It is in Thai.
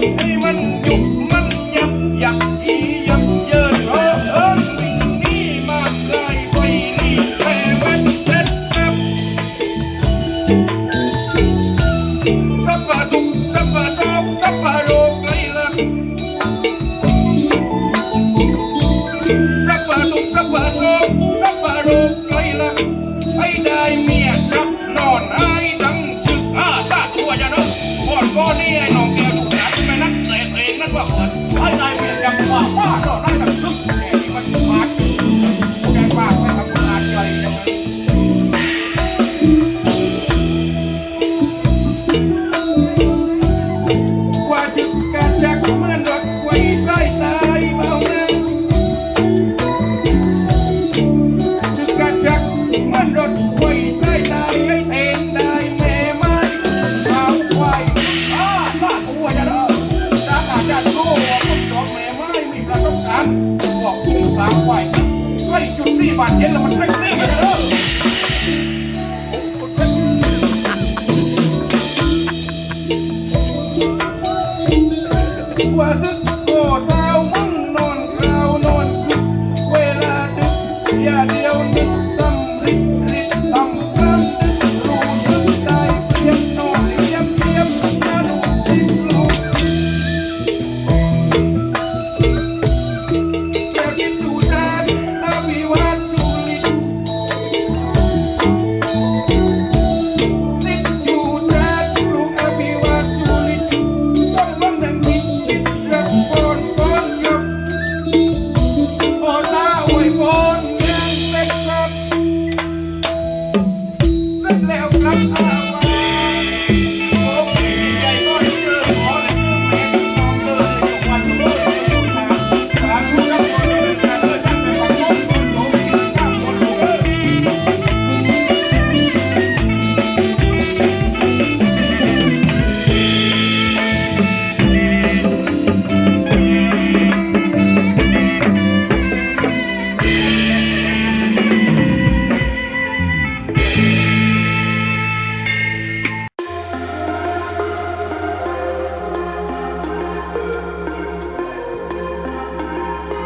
你们用。 นะบอกถุงสามไหวให้จุดที่บาดเย็นแล้วมันให้นี่กันเด้อว่าซึ่งโเท้า